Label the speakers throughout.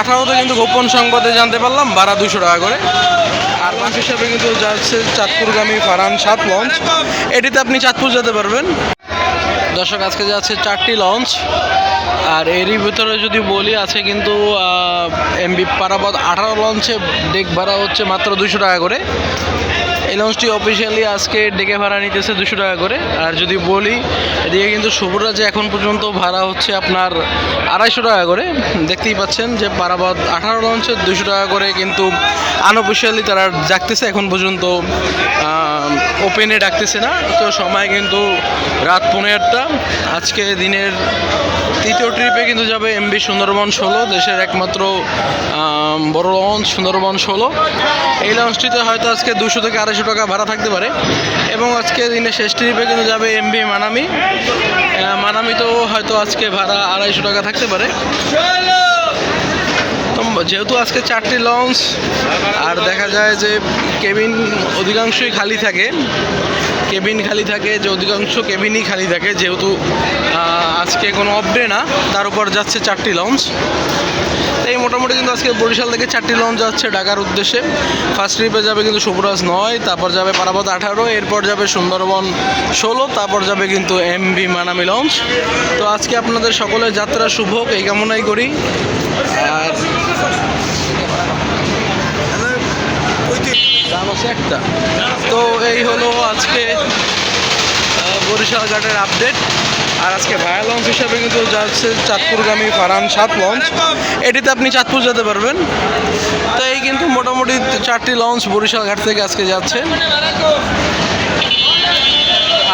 Speaker 1: আঠারোতে কিন্তু গোপন সংবাদে জানতে পারলাম, ভাড়া দুশো টাকা করে। আর লঞ্চ হিসাবে কিন্তু যাচ্ছে চাঁদপুরগামী ফারান সাত লঞ্চ এটিতে আপনি চাঁদপুর যেতে পারবেন। দর্শক, আজকে যাচ্ছে চারটি লঞ্চ আর এরই ভিতরে যদি বলি, আছে কিন্তু এমবি পারাবত আঠারো লঞ্চে ডেক ভাড়া হচ্ছে মাত্র দুশো টাকা করে। এই লঞ্চটি অফিসিয়ালি আজকে ডেকে ভাড়া নিতেছে দুশো টাকা করে। আর যদি বলি, এদিকে কিন্তু শুভরাজে এখন পর্যন্ত ভাড়া হচ্ছে আপনার আড়াইশো টাকা করে, দেখতেই পাচ্ছেন যে পারাবাদ আঠারো লঞ্চে দুশো টাকা করে কিন্তু আনঅফিসিয়ালি তারা ডাকতেছে, এখন পর্যন্ত ওপেনে ডাকতেছে না। তো সময় কিন্তু রাত পনেরোটা আজকে দিনের তৃতীয় ট্রিপে কিন্তু যাবে এমবি সুন্দরবন ষোলো, দেশের একমাত্র বড় লঞ্চ সুন্দরবন ষোলো। এই লঞ্চটিতে হয়তো আজকে দুশো থেকে আড়াইশো টাকা ভাড়া থাকতে পারে। এবং আজকে দিনের শেষ ট্রিপে কিন্তু যাবে এমবি মানামি। আহ, মানামি তো হয়তো আজকে ভাড়া আড়াইশো টাকা থাকতে পারে। যেহেতু আজকে চারটি লঞ্চ আর দেখা যায় যে কেবিন অধিকাংশই খালি থাকে। কেবিন খালি থাকে যে অধিকাংশ কেবিনই খালি থাকে যেহেতু আজকে কোনো অফডে না, তার উপর যাচ্ছে চারটি লঞ্চ এই মোটামুটি কিন্তু আজকে বরিশাল থেকে চারটি লঞ্চ যাচ্ছে ঢাকার উদ্দেশ্যে। ফার্স্ট ট্রিপে যাবে কিন্তু শুভরাজ নয়, তারপর যাবে পারাবত আঠারো, এরপর যাবে সুন্দরবন ষোলো, তারপর যাবে কিন্তু এমভি মানামি লঞ্চ তো আজকে আপনাদের সকলের যাত্রা শুভ হোক, এই কামনাই করি। আর একটা। তো এই হলো আজকে বরিশাল ঘাটের আপডেট আর আজকে ভায়া লঞ্চ হিসাবে কিন্তু যাচ্ছে চাঁদপুরগামী ফারান সাত লঞ্চ এটিতে আপনি চাঁদপুর যেতে পারবেন। তো এই কিন্তু মোটামুটি চারটি লঞ্চ বরিশাল ঘাট থেকে আজকে যাচ্ছে।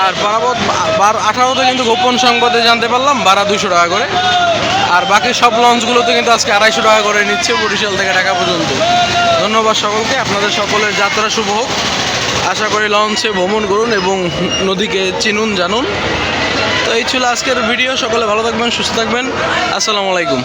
Speaker 1: আর বারাবত বার আঠারোতে কিন্তু গোপন সংবাদে জানতে পারলাম বারা দুশো টাকা করে। আর বাকি সব লঞ্চগুলোতে কিন্তু আজকে আড়াইশো টাকা করে নিচ্ছে বরিশাল থেকে ঢাকা পর্যন্ত। ধন্যবাদ সকলকে, আপনাদের সকলের যাত্রা শুভ হোক। আশা করি লঞ্চে ভ্রমণ করুন এবং নদীকে চিনুন, জানুন। তো এই ছিল আজকের ভিডিও। সকলে ভালো থাকবেন সুস্থ থাকবেন। আসসালামু আলাইকুম।